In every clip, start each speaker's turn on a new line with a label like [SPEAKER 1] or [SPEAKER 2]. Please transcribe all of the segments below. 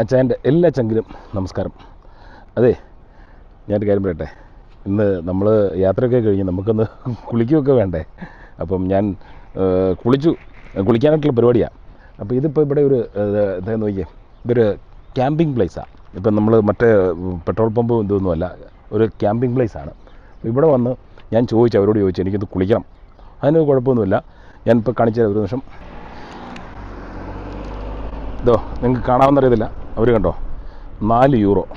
[SPEAKER 1] അച്ഛന്റെ എല്ലാ ചങ്കിലും നമസ്കാരം. അതെ ഞാനൊരു കാര്യം പറയട്ടെ. ഇന്ന് നമ്മൾ യാത്രയൊക്കെ കഴിഞ്ഞ് നമുക്കൊന്ന് കുളിക്കുകയൊക്കെ വേണ്ടേ? അപ്പം ഞാൻ കുളിച്ചു കുളിക്കാനായിട്ടുള്ള പരിപാടിയാണ് അപ്പോൾ ഇതിപ്പോൾ ഇവിടെ ഒരു നോക്കിയേ ഇതൊരു ക്യാമ്പിംഗ് പ്ലേസാണ് ഇപ്പം നമ്മൾ മറ്റേ പെട്രോൾ പമ്പ് ഇതൊന്നുമല്ല ഒരു ക്യാമ്പിംഗ് പ്ലേസാണ്. ഇവിടെ വന്ന് ഞാൻ ചോദിച്ചു അവരോട് ചോദിച്ചു എനിക്കൊന്ന് കുളിക്കണം. അതിന് കുഴപ്പമൊന്നുമില്ല. ഞാനിപ്പോൾ കാണിച്ചു ഒരു നിമിഷം. ഇതോ നിങ്ങൾക്ക് കാണാമെന്ന് അറിയത്തില്ല അവർ കണ്ടോ? നാല് യൂറോ.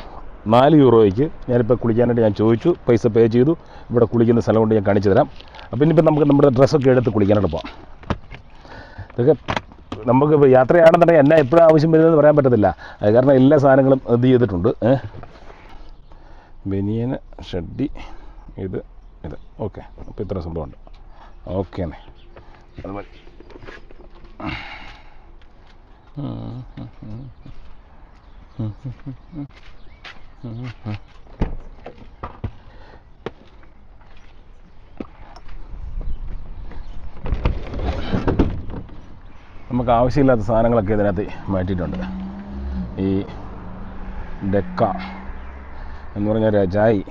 [SPEAKER 1] നാല് യൂറോയ്ക്ക് ഞാനിപ്പോൾ കുളിക്കാനായിട്ട് ഞാൻ ചോദിച്ചു പൈസ പേ ചെയ്തു ഇവിടെ കുളിക്കുന്ന സ്ഥലം കൊണ്ട് ഞാൻ കാണിച്ചു തരാം. അപ്പം ഇനിയിപ്പോൾ നമുക്ക് നമ്മുടെ ഡ്രസ്സൊക്കെ എടുത്ത് കുളിക്കാനായിട്ട് പോകാം ഇതൊക്കെ നമുക്ക് ഇപ്പോൾ യാത്രയാണെന്നുണ്ടെങ്കിൽ എന്നെ എപ്പോഴും ആവശ്യം വരുന്നതെന്ന് പറയാൻ പറ്റത്തില്ല. അത് കാരണം എല്ലാ സാധനങ്ങളും ഇത് ചെയ്തിട്ടുണ്ട്. ബനിയന് ഷഡ്ഡി ഇത് ഇത്. ഓക്കെ. അപ്പോൾ ഇത്ര സംഭവമുണ്ട്. ഓക്കെ എന്നേ. അതുപോലെ നമുക്ക് ആവശ്യമില്ലാത്ത സാധനങ്ങളൊക്കെ ഇതിനകത്ത് മാറ്റിയിട്ടുണ്ട്. ഈ ഡെക്ക എന്ന് പറഞ്ഞ രജായി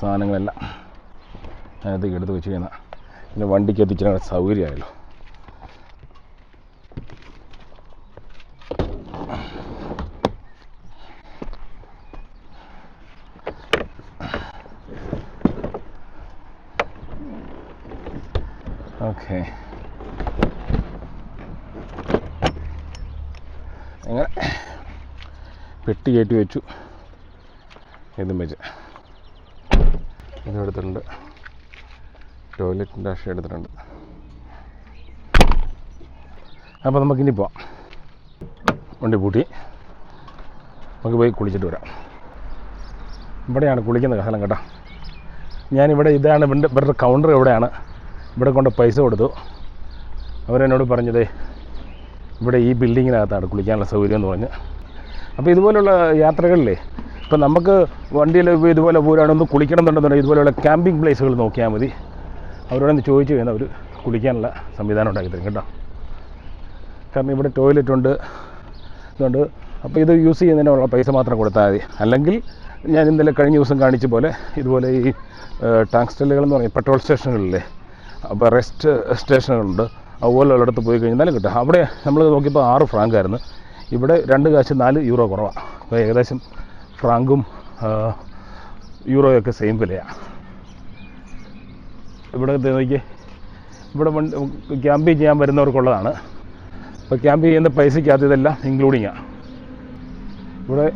[SPEAKER 1] സാധനങ്ങളെല്ലാം അതിനകത്തേക്ക് എടുത്ത് വെച്ച് കഴിഞ്ഞാൽ പിന്നെ വണ്ടിക്ക് എത്തിച്ചാൽ സൗകര്യമായല്ലോ. ഓക്കെ. അങ്ങനെ പെട്ടി കയറ്റി വെച്ചു. ഇതും വെച്ച്. ഇതും എടുത്തിട്ടുണ്ട്. ടോയ്ലറ്റിന്റെ അക്ഷ എടുത്തിട്ടുണ്ട്. അപ്പോൾ നമുക്കിനി പോവാം. വണ്ടി പൂട്ടി. നമുക്ക് പോയി കുളിച്ചിട്ട് വരാം. ഇവിടെയാണ് കുളിക്കുന്ന സ്ഥലം കേട്ടോ. ഞാനിവിടെ ഇതാണ് ഇവന്റെ ഇവരുടെ കൗണ്ടർ എവിടെയാണ് ഇവിടെ കൊണ്ട് പൈസ കൊടുത്തു. അവരെന്നോട് പറഞ്ഞത് ഇവിടെ ഈ ബിൽഡിങ്ങിനകത്താണ് കുളിക്കാനുള്ള സൗകര്യം എന്ന് പറഞ്ഞ്. അപ്പോൾ ഇതുപോലുള്ള യാത്രകളിലേ ഇപ്പം നമുക്ക് വണ്ടിയിൽ ഇതുപോലെ പോരാണൊന്ന് കുളിക്കണം എന്നുണ്ടെന്നുണ്ടെങ്കിൽ ഇതുപോലെയുള്ള ക്യാമ്പിംഗ് പ്ലേസുകൾ നോക്കിയാൽ മതി. അവരോടൊന്ന് ചോദിച്ചു കഴിഞ്ഞാൽ അവർ കുളിക്കാനുള്ള സംവിധാനം ഉണ്ടാക്കി തരും കേട്ടോ. കാരണം ഇവിടെ ടോയ്ലറ്റ് ഉണ്ട്. ഇതുണ്ട്. അപ്പോൾ ഇത് യൂസ് ചെയ്യുന്നതിനുള്ള പൈസ മാത്രം കൊടുത്താൽ മതി. അല്ലെങ്കിൽ ഞാൻ ഇന്നലെ കഴിഞ്ഞ ദിവസം കാണിച്ച പോലെ ഇതുപോലെ ഈ ടാങ്ക് ടാങ്സ്റ്റലുകൾ എന്ന് പറഞ്ഞാൽ പെട്രോൾ സ്റ്റേഷനുകളിലെ അപ്പോൾ റെസ്റ്റ് സ്റ്റേഷനുകളുണ്ട്. അതുപോലുള്ളിടത്ത് പോയി കഴിഞ്ഞാൽ കിട്ടും. അവിടെ നമ്മൾ നോക്കിയപ്പോൾ ആറ് ഫ്രാങ്ക് ആയിരുന്നു. ഇവിടെ രണ്ട് കാശ് നാല് യൂറോ കുറവാണ്. അപ്പോൾ ഏകദേശം ഫ്രാങ്കും യൂറോയൊക്കെ സെയിം വിലയാണ്. ഇവിടെ നോക്കി ഇവിടെ ക്യാമ്പ് ചെയ്യാൻ വരുന്നവർക്കുള്ളതാണ്. അപ്പോൾ ക്യാമ്പ് ചെയ്യുന്ന പൈസയ്ക്കകത്ത് ഇതെല്ലാം ഇൻക്ലൂഡിങ്ങാണ് ഇവിടെ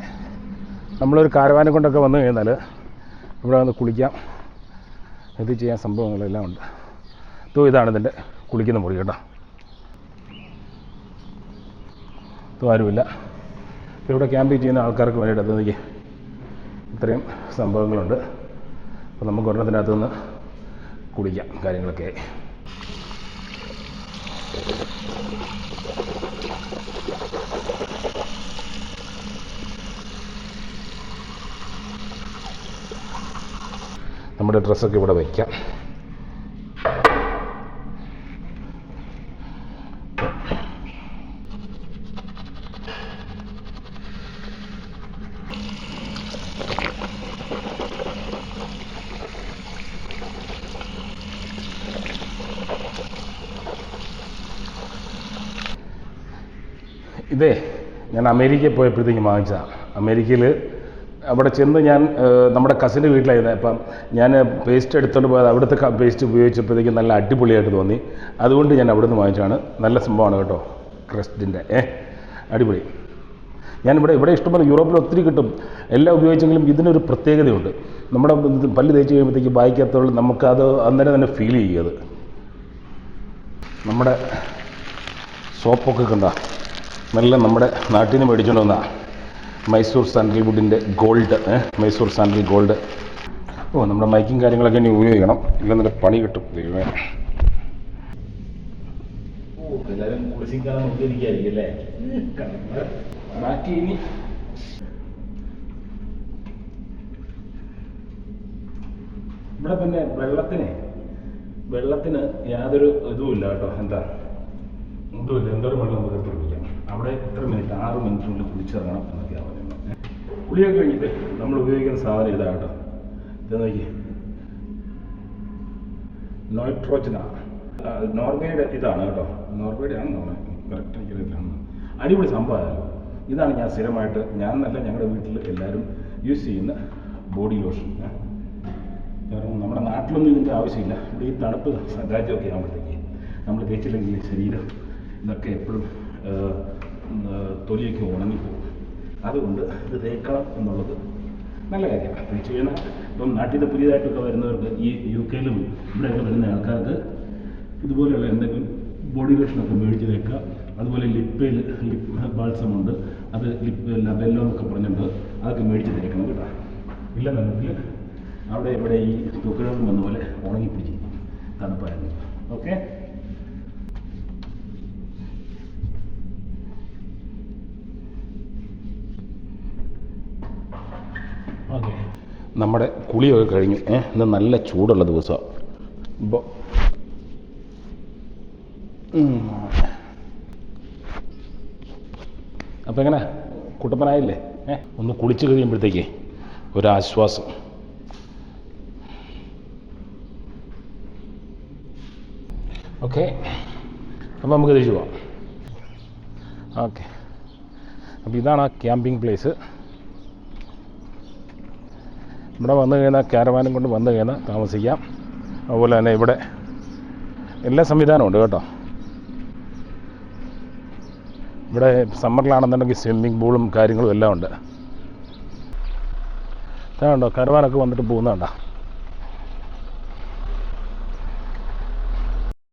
[SPEAKER 1] നമ്മളൊരു കാരവാനെ കൊണ്ടൊക്കെ വന്നു കഴിഞ്ഞാൽ ഇവിടെ വന്ന് കുളിക്കാം. ഇത് ചെയ്യാൻ സംഭവങ്ങളെല്ലാം ഉണ്ട്. തോ ഇതാണ് ഇതിന്റെ കുളിക്കുന്ന മുറി കേട്ടോ. ഇതോ ആരുമില്ല. ഇവിടെ ക്യാമ്പ് ചെയ്യുന്ന ആൾക്കാർക്ക് വേണ്ടിയിട്ട് അത് നോക്കി ഇത്രയും സംഭവങ്ങളുണ്ട്. അപ്പോൾ നമുക്ക് ഒരെണ്ണത്തിനകത്ത് നിന്ന് കുളിക്കാം കാര്യങ്ങളൊക്കെ. നമ്മുടെ ഡ്രസ്സൊക്കെ ഇവിടെ വയ്ക്കാം. ഇതേ ഞാൻ അമേരിക്കയിൽ പോയപ്പോഴത്തേക്ക് വാങ്ങിച്ചതാണ് അമേരിക്കയിൽ അവിടെ ചെന്ന് ഞാൻ നമ്മുടെ കസിന്റെ വീട്ടിലായിരുന്നു. അപ്പം ഞാൻ പേസ്റ്റ് എടുത്തുകൊണ്ട് പോയത് അവിടുത്തെ പേസ്റ്റ് ഉപയോഗിച്ചപ്പോഴത്തേക്ക് നല്ല അടിപൊളിയായിട്ട് തോന്നി. അതുകൊണ്ട് ഞാൻ അവിടുന്ന് വാങ്ങിച്ചാണ് നല്ല സംഭവമാണ് കേട്ടോ ക്രസ്റ്റിന്റെ ഏ അടിപൊളി. ഞാനിവിടെ ഇവിടെ ഇഷ്ടംപോലെ യൂറോപ്പിൽ ഒത്തിരി കിട്ടും. എല്ലാം ഉപയോഗിച്ചെങ്കിലും ഇതിനൊരു പ്രത്യേകതയുണ്ട്. നമ്മുടെ പല്ല് തേച്ച് കഴിയുമ്പോഴത്തേക്ക് ബായിക്കത്തുള്ള നമുക്കത് അന്നേരം തന്നെ ഫീൽ ചെയ്യുക നമ്മുടെ സോപ്പൊക്കെ കണ്ട. നല്ല നമ്മുടെ നാട്ടിൽ നിന്ന് മേടിച്ചുകൊണ്ട് വന്ന മൈസൂർ സാൻഡൽ വുഡിന്റെ ഗോൾഡ് മൈസൂർ സാൻഡൽ ഗോൾഡ്. ഓ നമ്മുടെ മൈക്കും കാര്യങ്ങളൊക്കെ ഇനി ഉപയോഗിക്കണം. ഇല്ലെന്നിട്ട് പണി കിട്ടും ദൈവമേ. ബാക്കി ഇനി ഇവിടെ പിന്നെ വെള്ളത്തിന് വെള്ളത്തിന് യാതൊരു ഇതുമില്ല കേട്ടോ. എന്താ? ഇതുമില്ല എന്തൊരു വെള്ളം നമുക്ക് കുളിച്ചിറങ്ങണം എന്നൊക്കെയാണ് പറയുന്നത്. കുളിയൊക്കെ കഴിഞ്ഞിട്ട് നമ്മൾ ഉപയോഗിക്കുന്ന സാധനം ഇതാ കേട്ടോ. ഇത് നോക്കി നോയിട്രോജന നോർവേയുടെ ഇതാണ് കേട്ടോ. നോർവേയുടെ ആണ് നമ്മൾ കറക്റ്റ് എനിക്കറിയില്ല. അടിപൊളി സംഭവമായിരുന്നു ഇതാണ് ഞാൻ സ്ഥിരമായിട്ട് ഞാൻ നല്ല ഞങ്ങളുടെ വീട്ടിൽ എല്ലാവരും യൂസ് ചെയ്യുന്ന ബോഡി ലോഷൻ കാരണം നമ്മുടെ നാട്ടിലൊന്നും ഇതിന്റെ ആവശ്യമില്ല. ഇവിടെ ഈ തണുപ്പ് രാജ്യമൊക്കെ ആകുമ്പോഴത്തേക്ക് നമ്മൾ തേച്ചില്ലെങ്കിൽ ശരീരം ഇതൊക്കെ എപ്പോഴും തൊലിയൊക്കെ ഉണങ്ങിപ്പോകും അതുകൊണ്ട് ഇത് തേക്കണം എന്നുള്ളത് നല്ല കാര്യമാണ്. തേച്ച് കഴിഞ്ഞാൽ ഇപ്പം നാട്ടിൽ നിന്ന് പുതിയതായിട്ടൊക്കെ വരുന്നവർക്ക് ഈ യു കെയിലും ഇവിടെയൊക്കെ വരുന്ന ആൾക്കാർക്ക് ഇതുപോലെയുള്ള എന്തെങ്കിലും ബോഡി ലോഷനൊക്കെ മേടിച്ച് തേക്കുക. അതുപോലെ ലിപ്പയിൽ ലിപ് ബാൾസമുണ്ട് അത് ലിപ്പ് ലബെല്ലോ എന്നൊക്കെ പറഞ്ഞിട്ടുണ്ട് അതൊക്കെ മേടിച്ച് തേക്കണം കേട്ടോ. ഇല്ലെന്നുണ്ടെങ്കിൽ അവിടെ ഇവിടെ ഈ തൊക്കിഴം വന്ന പോലെ ഉണങ്ങിപ്പിടിച്ചിരിക്കും തണുപ്പായിരുന്നു. ഓക്കെ ഓക്കെ നമ്മുടെ കുളിയൊക്കെ കഴിഞ്ഞു ഏഹ് ഇന്ന് നല്ല ചൂടുള്ള ദിവസമാണ് ഇപ്പോൾ അപ്പോൾ എങ്ങനെ? കുട്ടപ്പനായില്ലേ? ഏഹ് ഒന്ന് കുളിച്ച് കഴിയുമ്പോഴത്തേക്കേ ഒരാശ്വാസം. ഓക്കെ. അപ്പം നമുക്ക് തിരിച്ചു പോവാം. ഓക്കെ. അപ്പോൾ ഇതാണ് ആ ക്യാമ്പിംഗ് പ്ലേസ്. ഇവിടെ വന്നു കഴിഞ്ഞാൽ ക്യാരവാനും കൊണ്ട് വന്നു കഴിഞ്ഞാൽ താമസിക്കാം. അതുപോലെ തന്നെ ഇവിടെ എല്ലാ സംവിധാനവും ഉണ്ട് കേട്ടോ. ഇവിടെ സമ്മറിലാണെന്നുണ്ടെങ്കിൽ സ്വിമ്മിംഗ് പൂളും കാര്യങ്ങളും എല്ലാം ഉണ്ട്. ഇതാണ്ടോ കരവാനൊക്കെ വന്നിട്ട് പോകുന്നതാണ്ടോ